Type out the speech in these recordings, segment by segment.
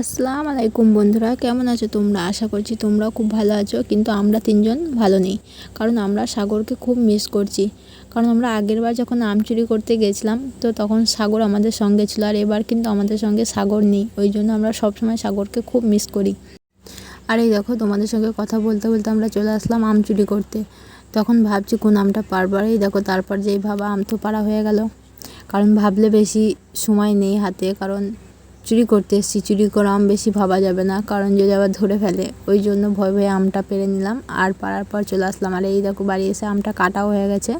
আসসালামু আলাইকুম বন্ধুরা, কেমন আছো তোমরা? আশা করছি তোমরাও খুব ভালো আছো, কিন্তু আমরা তিনজন ভালো নেই, কারণ আমরা সাগরকে খুব মিস করছি। কারণ আমরা আগের বার যখন আম চুরি করতে গেছিলাম, তো তখন সাগর আমাদের সঙ্গে ছিল, আর এবার কিন্তু আমাদের সঙ্গে সাগর নেই, ওই জন্য আমরা সবসময় সাগরকে খুব মিস করি। আর এই দেখো, তোমাদের সঙ্গে কথা বলতে বলতে আমরা চলে আসলাম আম চুরি করতে। তখন ভাবছি কোন আমটা পারবার এই দেখো, তারপর যেই ভাবা আম তো পারা হয়ে গেল। কারণ ভাবলে বেশি সময় নেই হাতে, কারণ চুরি করতে এসেছি, চুরি করে আম বেশি ভাবা যাবে না, কারণ যদি আবার ধরে ফেলে, ওই জন্য ভয় ভয়ে আমটা পেরে নিলাম। আর পাড়ার পর চলে আসলাম। আর এই দেখো, বাড়ি এসে আমটা কাটাও হয়ে গেছে।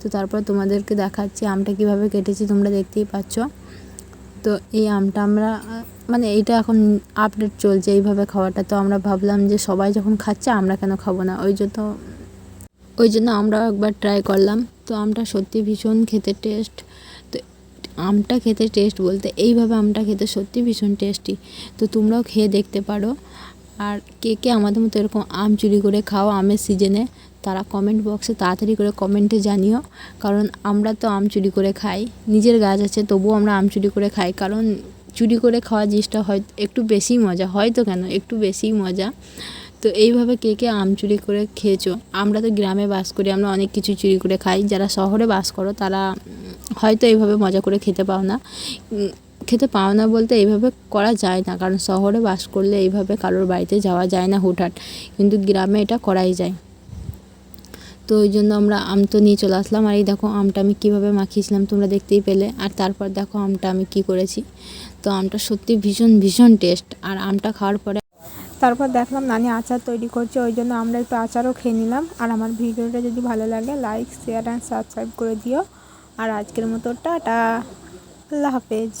তো তারপর তোমাদেরকে দেখাচ্ছি আমটা কীভাবে কেটেছি, তোমরা দেখতেই পাচ্ছ। তো এই আমটা আমরা মানে এইটা এখন আপডেট চলছে এইভাবে খাওয়াটা। তো আমরা ভাবলাম যে সবাই যখন খাচ্ছে, আমরা কেন খাব না? ওই জন্য ওই জন্য আমরাও একবার ট্রাই করলাম। তো আমটা সত্যি ভীষণ খেতে টেস্ট আমটা খেতে টেস্ট বলতে এইভাবে আমটা খেতে সত্যি ভীষণ টেস্টি তো তোমরাও খেয়ে দেখতে পারো। আর কে কে আমাদের মতো এরকম আম চুরি করে খাও আমের সিজনে তারা কমেন্ট বক্সে তাড়াতাড়ি করে কমেন্টে জানিও। কারণ আমরা তো আম চুরি করে খাই, নিজের গাছ আছে, তবুও আমরা আম চুরি করে খাই। কারণ চুরি করে খাওয়া জিনিসটা হয়, একটু বেশি মজা, হয়তো কেন? একটু বেশিই মজা। তো এইভাবে কে কে আম চুরি করে খেয়েছো? আমরা তো গ্রামে বাস করি, আমরা অনেক কিছু চুরি করে খাই। যারা শহরে বাস করো, তারা হয়তো এইভাবে মজা করে খেতে পাও না। খেতে পাও না বলতে এইভাবে করা যায় না। কারণ শহরে বাস করলে এইভাবে কারোর বাড়িতে যাওয়া যায় না হুটহাট। কিন্তু গ্রামে এটা করাই যায়। তো ওই জন্য আমরা আম তো নিয়ে চলে আসলাম। আর এই দেখো আমটা আমি কীভাবে মাখিয়েছিলাম তোমরা দেখতেই পেলে। আর তারপর দেখো আমটা আমি কি করেছি। তো আমটা সত্যি ভীষণ ভীষণ টেস্ট। আর আমটা খাওয়ার পরে তারপর দেখলাম নানি আচার তৈরি করছে। ওই জন্য আমরা একটু আচারও খেয়ে নিলাম। আর আমার ভিডিওটা যদি ভালো লাগে লাইক শেয়ার অ্যান্ড সাবস্ক্রাইব করে দিও। আর আজকের মতো টাটা। আল্লাহ হাফেজ।